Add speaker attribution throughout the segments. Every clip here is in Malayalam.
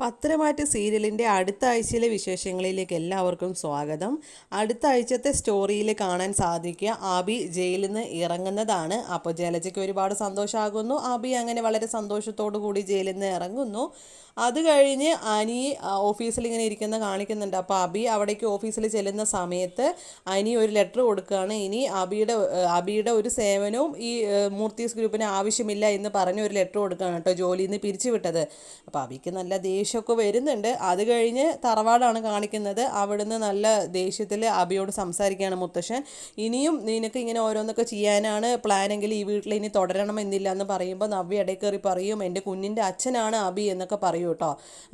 Speaker 1: പത്രമാറ്റ് സീരിയലിന്റെ അടുത്ത ആഴ്ചയിലെ വിശേഷങ്ങളിലേക്ക് എല്ലാവർക്കും സ്വാഗതം. അടുത്ത ആഴ്ചത്തെ സ്റ്റോറിയിൽ കാണാൻ സാധിക്കുക. ആബി ജയിലിൽ നിന്ന് ഇറങ്ങുന്നതാണ്. അപ്പോൾ ജലജയ്ക്ക് ഒരുപാട് സന്തോഷമാകുന്നു. ആബി അങ്ങനെ വളരെ സന്തോഷത്തോടു കൂടി ജയിലിൽ നിന്ന് ഇറങ്ങുന്നു. അത് കഴിഞ്ഞ് അനി ഓഫീസിൽ ഇങ്ങനെ ഇരിക്കുന്ന കാണിക്കുന്നുണ്ട്. അപ്പോൾ അബി അവിടേക്ക് ഓഫീസിൽ ചെല്ലുന്ന സമയത്ത് അനി ഒരു ലെറ്റർ കൊടുക്കുകയാണ്. ഇനി അബിയുടെ അബിയുടെ ഒരു സേവനവും ഈ മൂർത്തീസ് ഗ്രൂപ്പിന് ആവശ്യമില്ല എന്ന് പറഞ്ഞ് ഒരു ലെറ്റർ കൊടുക്കുകയാണ് കേട്ടോ ജോലിയിൽ നിന്ന് പിരിച്ചുവിട്ടത്. അപ്പോൾ അബിക്ക് നല്ല ദേഷ്യമൊക്കെ വരുന്നുണ്ട്. അത് കഴിഞ്ഞ് തറവാടാണ് കാണിക്കുന്നത്. അവിടുന്ന് നല്ല ദേഷ്യത്തിൽ അബിയോട് സംസാരിക്കുകയാണ് മുത്തശ്ശൻ. ഇനിയും നിനക്ക് ഇങ്ങനെ ഓരോന്നൊക്കെ ചെയ്യാനാണ് പ്ലാനെങ്കിൽ ഈ വീട്ടിൽ ഇനി തുടരണമെന്നില്ല എന്ന് പറയുമ്പോൾ നവ്യ ഇടയിൽ കയറി പറയും എന്റെ കുഞ്ഞിന്റെ അച്ഛനാണ് അബി എന്നൊക്കെ പറയൂ കേട്ടോ.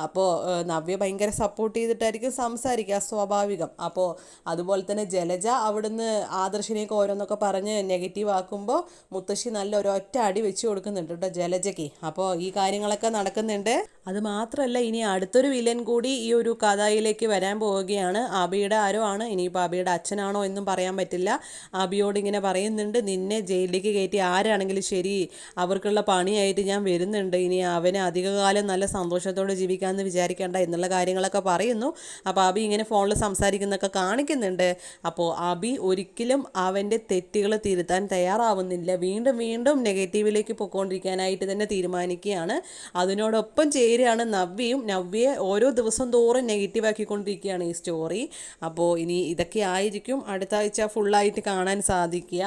Speaker 1: അപ്പോൾ നവ്യ ഭയങ്കര സപ്പോർട്ട് ചെയ്തിട്ടായിരിക്കും സംസാരിക്കുക സ്വാഭാവികം. അപ്പോൾ അതുപോലെ തന്നെ ജലജ അവിടുന്ന് ആദർശിനെയൊക്കെ ഓരോന്നൊക്കെ പറഞ്ഞ് നെഗറ്റീവ് ആക്കുമ്പോൾ മുത്തശ്ശി നല്ല ഒരൊറ്റ അടി വെച്ച് കൊടുക്കുന്നുണ്ട് കേട്ടോ ജലജയ്ക്ക്. അപ്പോൾ ഈ കാര്യങ്ങളൊക്കെ നടക്കുന്നുണ്ട്. അത് മാത്രമല്ല ഇനി അടുത്തൊരു വില്ലൻ കൂടി ഈ ഒരു കഥയിലേക്ക് വരാൻ പോവുകയാണ്. ആബിയുടെ ആരോ ആണ്. ഇനിയിപ്പോൾ ആബിയുടെ അച്ഛനാണോ എന്നും പറയാൻ പറ്റില്ല. ആബിയോട് ഇങ്ങനെ പറയുന്നുണ്ട് നിന്നെ ജയിലിലേക്ക് കയറ്റി ആരാണെങ്കിലും ശരി അവർക്കുള്ള പണിയായിട്ട് ഞാൻ വരുന്നുണ്ട്. ഇനി അവന് അധികകാലം നല്ല സന്തോഷത്തോടെ ജീവിക്കാമെന്ന് വിചാരിക്കേണ്ട എന്നുള്ള കാര്യങ്ങളൊക്കെ പറയുന്നു. അപ്പോൾ ആബി ഇങ്ങനെ ഫോണിൽ സംസാരിക്കുന്നൊക്കെ കാണിക്കുന്നുണ്ട്. അപ്പോൾ ആബി ഒരിക്കലും അവന്റെ തെറ്റുകൾ തിരുത്താൻ തയ്യാറാവുന്നില്ല. വീണ്ടും വീണ്ടും നെഗറ്റീവിലേക്ക് പോയിക്കൊണ്ടിരിക്കാനായിട്ട് തന്നെ തീരുമാനിക്കുകയാണ്. അതിനോടൊപ്പം ചേരുകയാണ് നവ്യയും. നവ്യയെ ഓരോ ദിവസം തോറും നെഗറ്റീവ് ആക്കിക്കൊണ്ടിരിക്കുകയാണ് ഈ സ്റ്റോറി അപ്പോൾ ഇനി ഇതൊക്കെ ആയിരിക്കും അടുത്ത ആഴ്ച ഫുള്ളായിട്ട് കാണാൻ സാധിക്കുക.